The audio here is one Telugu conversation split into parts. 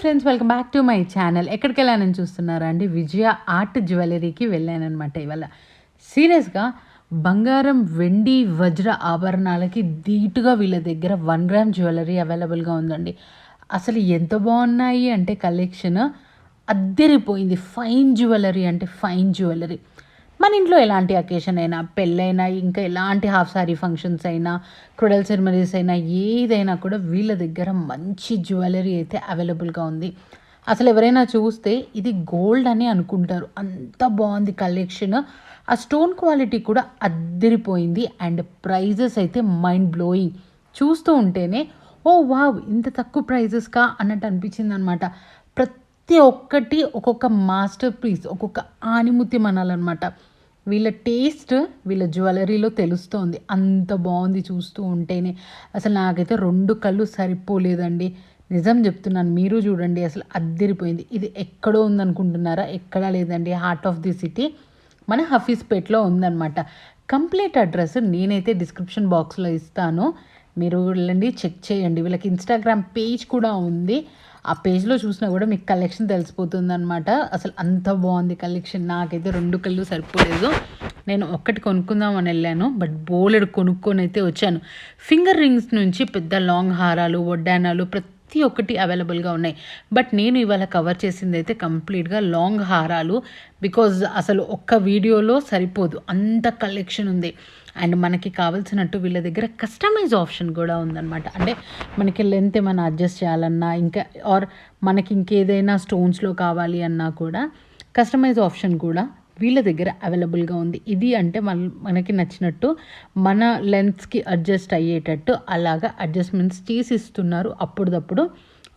Friends welcome back to my channel ఎక్కడికి వెళ్ళానని చూస్తున్నారా అండి? విజయ ఆర్ట్ జ్యువెలరీకి వెళ్ళానమాట ఇవాళ. సీరియస్గా బంగారం వెండి వజ్ర ఆభరణాలకి ధీటుగా వీళ్ళ దగ్గర వన్ గ్రామ్ జ్యువెలరీ అవైలబుల్గా ఉందండి. అసలు ఎంత బాగున్నాయి అంటే కలెక్షన్ అద్దెరిపోయింది. ఫైన్ జ్యువెలరీ అంటే ఫైన్ జ్యువెలరీ. మన ఇంట్లో ఎలాంటి అకేషన్ అయినా పెళ్ళైనా ఇంకా ఎలాంటి హాఫ్ సారీ ఫంక్షన్స్ అయినా క్రుడల్ సెరమనీస్ అయినా ఏదైనా కూడా వీళ్ళ దగ్గర మంచి జ్యువెలరీ అయితే అవైలబుల్గా ఉంది. అసలు ఎవరైనా చూస్తే ఇది గోల్డ్ అని అనుకుంటారు. అంత బాగుంది కలెక్షన్ ఆ స్టోన్ క్వాలిటీ కూడా అద్దరిపోయింది అండ్ ప్రైజెస్ అయితే మైండ్ బ్లోయింగ్ చూస్తూ ఉంటేనే ఓ వావ్ ఇంత తక్కువ ప్రైజెస్కా అన్నట్టు అనిపించింది అనమాట ప్రతి ఒక్కటి ఒక్కొక్క మాస్టర్ పీస్ ఒక్కొక్క ఆనిముత్యం అనాలన్నమాట. వీళ్ళ టేస్ట్ వీళ్ళ జ్యువెలరీలో తెలుస్తోంది. అంత బాగుంది చూస్తూ ఉంటేనే. అసలు నాకైతే రెండు కళ్ళు సరిపోలేదండి. నిజం చెప్తున్నాను మీరు చూడండి అసలు అద్దరిపోయింది. ఇది ఎక్కడో ఉందనుకుంటున్నారా? ఎక్కడా లేదండి. Heart of the city. మన హఫీస్పేట్లో ఉందన్నమాట. కంప్లీట్ అడ్రస్ నేనైతే డిస్క్రిప్షన్ బాక్స్లో ఇస్తాను. మీరు వెళ్ళండి చెక్ చేయండి. వీళ్ళకి ఇన్స్టాగ్రామ్ పేజ్ కూడా ఉంది. ఆ పేజ్లో చూసినా కూడా మీకు కలెక్షన్ తెలిసిపోతుంది అనమాట అసలు అంత బాగుంది కలెక్షన్ నాకైతే రెండు కళ్ళు సరిపోలేదు. నేను ఒక్కటి కొనుక్కుందామని వెళ్ళాను. బట్ బోలెడు కొనుక్కొని అయితే వచ్చాను. ఫింగర్ రింగ్స్ నుంచి పెద్ద లాంగ్ హారాలు వడ్డానాలు ప్రతి ప్రతి ఒక్కటి అవైలబుల్గా ఉన్నాయి. బట్ నేను ఇవాళ కవర్ చేసింది అయితే కంప్లీట్గా లాంగ్ హారాలు. బికాజ్ అసలు ఒక్క వీడియోలో సరిపోదు. అంత కలెక్షన్ ఉంది. అండ్ మనకి కావాల్సినట్టు వీళ్ళ దగ్గర కస్టమైజ్ ఆప్షన్ కూడా ఉందన్నమాట. అంటే మనకి లెంత్ ఏమైనా అడ్జస్ట్ చేయాలన్నా ఇంకా ఆర్ మనకి ఇంకేదైనా స్టోన్స్లో కావాలి అన్నా కూడా కస్టమైజ్ ఆప్షన్ కూడా వీళ్ళ దగ్గర అవైలబుల్గా ఉంది. ఇది అంటే మన మనకి నచ్చినట్టు మన లెన్స్కి అడ్జస్ట్ అయ్యేటట్టు అలాగా అడ్జస్ట్మెంట్స్ చేసి ఇస్తున్నారు అప్పుడప్పుడు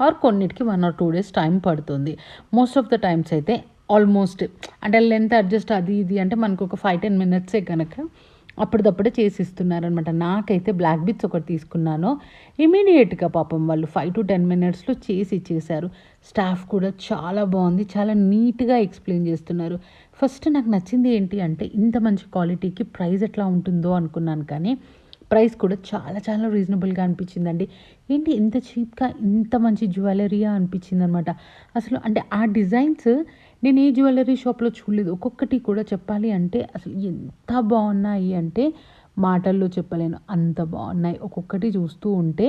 ఆర్ కొన్నిటికి one or two days time పడుతుంది. మోస్ట్ ఆఫ్ ద టైమ్స్ అయితే ఆల్మోస్ట్ అంటే లెంత్ అడ్జస్ట్ అది ఇది అంటే మనకు ఒక ఫైవ్ టెన్ మినిట్సే కనుక అప్పటిదప్పుడే చేసి ఇస్తున్నారనమాట నాకైతే బ్లాక్ బిట్స్ ఒకటి తీసుకున్నాను. ఇమీడియట్గా పాపం వాళ్ళు ఫైవ్ టు టెన్ మినిట్స్లో చేసి ఇచ్చేశారు. స్టాఫ్ కూడా చాలా బాగుంది. చాలా నీట్గా ఎక్స్ప్లెయిన్ చేస్తున్నారు. ఫస్ట్ నాకు నచ్చింది ఏంటి అంటే ఇంత మంచి క్వాలిటీకి ప్రైస్ ఎట్లా ఉంటుందో అనుకున్నాను కానీ ప్రైస్ కూడా చాలా చాలా రీజనబుల్గా అనిపించిందండి. ఏంటి ఇంత చీప్గా ఇంత మంచి జ్యువెలరీయా అనిపించింది అనమాట అసలు అంటే ఆ డిజైన్స్ నేను ఏ జ్యువెలరీ షాప్లో చూడలేదు. ఒక్కొక్కటి కూడా చెప్పాలి అంటే అసలు ఎంత బాగున్నాయి అంటే మాటల్లో చెప్పలేను. అంత బాగున్నాయి. ఒక్కొక్కటి చూస్తూ ఉంటే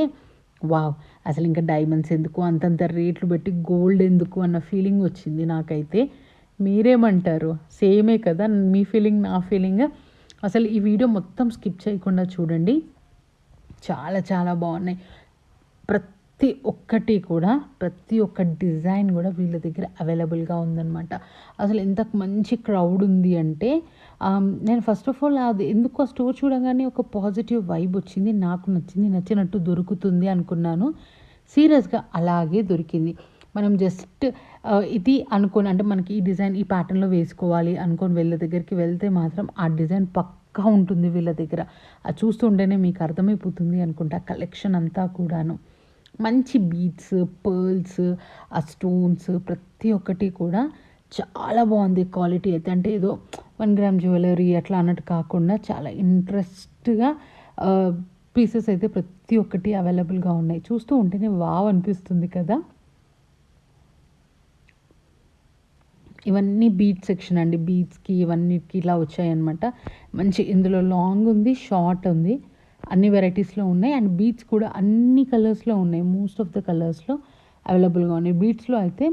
వావ్! అసలు ఇంకా డైమండ్స్ ఎందుకు? అంతంత రేట్లు పెట్టి గోల్డ్ ఎందుకు? అన్న ఫీలింగ్ వచ్చింది నాకైతే. మీరేమంటారు? సేమే కదా? మీ ఫీలింగ్ నా ఫీలింగ్ అసలు ఈ వీడియో మొత్తం స్కిప్ చేయకుండా చూడండి. చాలా చాలా బాగున్నాయి. ప్రతి ఒక్కటి కూడా ప్రతి ఒక్క డిజైన్ కూడా వీళ్ళ దగ్గర అవైలబుల్గా ఉందన్నమాట. అసలు ఎంత మంచి క్రౌడ్ ఉంది అంటే నేను ఫస్ట్ ఆఫ్ ఆల్ అది ఎందుకు ఆ స్టోర్ చూడగానే ఒక పాజిటివ్ వైబ్ వచ్చింది నాకు నచ్చింది నచ్చినట్టు దొరుకుతుంది అనుకున్నాను. సీరియస్గా అలాగే దొరికింది. మనం జస్ట్ ఇది అనుకోని అంటే మనకి ఈ డిజైన్ ఈ ప్యాటర్న్లో వేసుకోవాలి అనుకొని వీళ్ళ దగ్గరికి వెళ్తే మాత్రం ఆ డిజైన్ పక్కా ఉంటుంది వీళ్ళ దగ్గర. అది చూస్తుంటేనే మీకు అర్థమైపోతుంది అనుకుంటా కలెక్షన్ అంతా కూడాను. మంచి బీట్స్ పర్ల్స్ ఆ స్టోన్స్ ప్రతి ఒక్కటి కూడా చాలా బాగుంది క్వాలిటీ అయితే. అంటే ఏదో వన్ గ్రామ్ జ్యువెలరీ అట్లా అన్నట్టు కాకుండా చాలా ఇంట్రెస్ట్గా పీసెస్ అయితే ప్రతి ఒక్కటి అవైలబుల్గా ఉన్నాయి. చూస్తూ ఉంటేనే వావ్ అనిపిస్తుంది కదా. ఇవన్నీ బీట్ సెక్షన్ అండి. బీట్స్కి ఇవన్నిటికి ఇలా వచ్చాయన్నమాట. మంచి ఇందులో లాంగ్ ఉంది షార్ట్ ఉంది. అన్ని వెరైటీస్లో ఉన్నాయి. అండ్ బీట్స్ కూడా అన్ని కలర్స్లో ఉన్నాయి. మోస్ట్ ఆఫ్ ద కలర్స్లో అవైలబుల్గా ఉన్నాయి. బీట్స్లో అయితే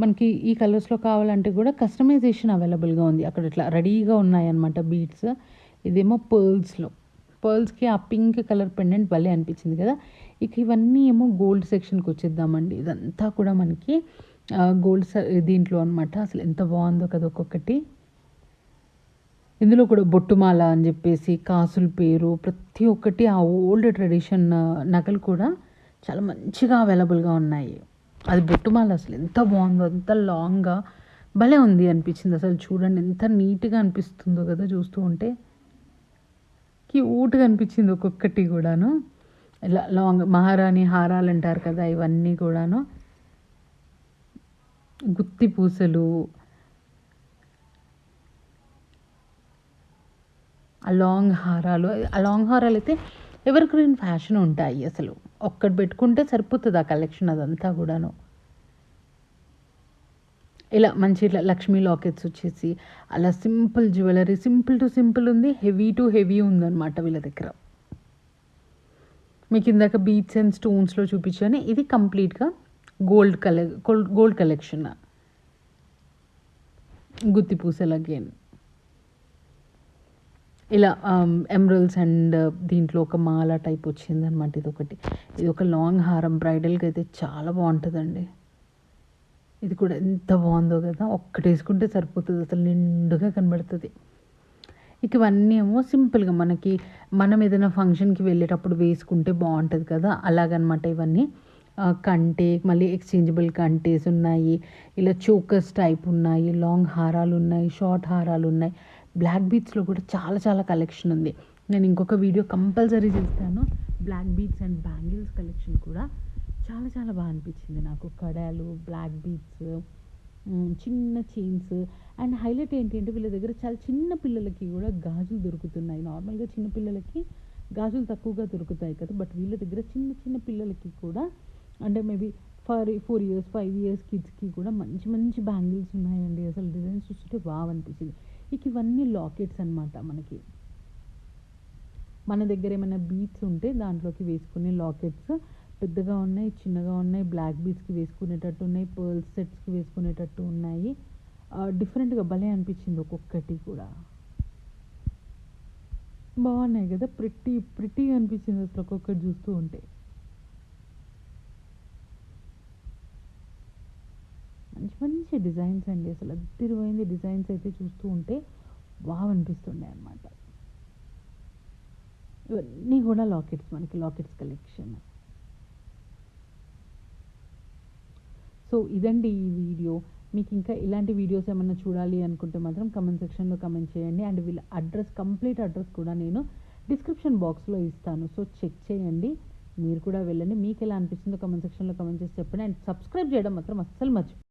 మనకి ఈ కలర్స్లో కావాలంటే కూడా కస్టమైజేషన్ అవైలబుల్గా ఉంది. అక్కడ ఇట్లా రెడీగా ఉన్నాయన్నమాట బీట్స్ ఇదేమో పర్ల్స్లో పర్ల్స్కి ఆ పింక్ కలర్ పెండెంట్ భలే అనిపించింది కదా. ఇక ఇవన్నీ ఏమో గోల్డ్ సెక్షన్కి వచ్చేద్దామండి. ఇదంతా కూడా మనకి గోల్డ్ దీంట్లో అనమాట అసలు ఎంత బాగుందో కదా ఒక్కొక్కటి. ఇందులో కూడా బొట్టుమాల అని చెప్పేసి కాసుల పేరు ప్రతి ఒక్కటి ఆ ఓల్డ్ ట్రెడిషన్ నగలు కూడా చాలా మంచిగా అవైలబుల్గా ఉన్నాయి. అది బొట్టుమాల అసలు ఎంత బాగుందో ఎంత లాంగ్గా భలే ఉంది అనిపించింది. అసలు చూడండి ఎంత నీట్గా అనిపిస్తుందో కదా చూస్తూ ఉంటే. క్యూట్గా అనిపించింది ఒక్కొక్కటి కూడాను. ఇలా లాంగ్ మహారాణి హారాలు అంటారు కదా ఇవన్నీ కూడాను. గుత్తి పూసలు ఆ లాంగ్ హారాలు ఆ లాంగ్ హారాలు అయితే ఎవర్ గ్రీన్ ఫ్యాషన్ ఉంటాయి అసలు. ఒక్కటి పెట్టుకుంటే సరిపోతుంది ఆ కలెక్షన్ అదంతా కూడాను. ఇలా మంచి ఇట్లా లక్ష్మీ లాకెట్స్ వచ్చేసి అలా simple jewellery simple to simple ఉంది హెవీ టు హెవీ ఉందన్నమాట వీళ్ళ దగ్గర. మీకు ఇందాక బీట్స్ అండ్ స్టోన్స్లో చూపించాను ఇది కంప్లీట్గా గోల్డ్ కలె గోల్డ్ కలెక్షన్. గుత్తి పూసలు అగైన్ ఇలా ఎమరల్స్ అండ్ దీంట్లో ఒక మాల టైప్ వచ్చిందనమాట ఇది ఒకటి ఇది ఒక లాంగ్ హారం బ్రైడల్కి అయితే చాలా బాగుంటుందండి. ఇది కూడా ఎంత బాగుందో కదా ఒక్కటి వేసుకుంటే సరిపోతుంది అసలు నిండుగా కనబడుతుంది. ఇక ఇవన్నీ ఏమో సింపుల్గా మనకి మనం ఏదైనా ఫంక్షన్కి వెళ్ళేటప్పుడు వేసుకుంటే బాగుంటుంది కదా అలాగనమాట ఇవన్నీ. కంటే మళ్ళీ ఎక్స్చేంజబుల్ కంటేస్ ఉన్నాయి. ఇలా చోకర్స్ టైప్ ఉన్నాయి లాంగ్ హారాలు ఉన్నాయి షార్ట్ హారాలు ఉన్నాయి. బ్లాక్ బీట్స్లో కూడా చాలా చాలా కలెక్షన్ ఉంది. నేను ఇంకొక వీడియో కంపల్సరీ చేస్తాను. Black beads and bangles collection కూడా చాలా చాలా బాగా అనిపించింది నాకు. కడాలు బ్లాక్ బీట్స్ చిన్న చైన్స్ అండ్ హైలైట్ ఏంటి అంటే వీళ్ళ దగ్గర చాలా చిన్న పిల్లలకి కూడా గాజులు దొరుకుతున్నాయి. నార్మల్గా చిన్న పిల్లలకి గాజులు తక్కువగా దొరుకుతాయి కదా. బట్ వీళ్ళ దగ్గర చిన్న చిన్న పిల్లలకి కూడా అంటే maybe for four years five years కిడ్స్కి కూడా మంచి మంచి బ్యాంగిల్స్ ఉన్నాయండి. అసలు డిజైన్స్ చూస్తుంటే బాగా అనిపించింది ఇక ఇవన్నీ లాకెట్స్ అనమాట మనకి. మన దగ్గర ఏమైనా బీట్స్ ఉంటే దాంట్లోకి వేసుకునే లాకెట్స్. పెద్దగా ఉన్నాయి చిన్నగా ఉన్నాయి బ్లాక్ బీట్స్కి వేసుకునేటట్టు ఉన్నాయి పర్ల్స్ సెట్స్కి వేసుకునేటట్టు ఉన్నాయి. డిఫరెంట్గా భలే అనిపించింది ఒక్కొక్కటి కూడా. బాగున్నాయి కదా? ప్రిట్టి ప్రిట్టిగా అనిపించింది అసలు ఒక్కొక్కటి చూస్తూ ఉంటే. మంచి డిజైన్స్ అండి. అసలు అద్దరిపోయింది డిజైన్స్ అయితే చూస్తూ ఉంటే బాగా అనిపిస్తుండే అనమాట ఇవన్నీ కూడా లాకెట్స్ మనకి లాకెట్స్ కలెక్షన్. సో ఇదండి ఈ వీడియో. మీకు ఇంకా ఇలాంటి వీడియోస్ ఏమైనా చూడాలి అనుకుంటే మాత్రం కమెంట్ సెక్షన్లో కమెంట్ చేయండి. అండ్ వీళ్ళ అడ్రస్ కంప్లీట్ అడ్రస్ కూడా నేను డిస్క్రిప్షన్ బాక్స్లో ఇస్తాను. సో చెక్ చేయండి. మీరు కూడా వెళ్ళండి. మీకు ఎలా అనిపిస్తుందో కమెంట్ సెక్షన్లో కమెంట్ చేసి చెప్పండి. అండ్ సబ్స్క్రైబ్ చేయడం మాత్రం అస్సలు మర్చిపో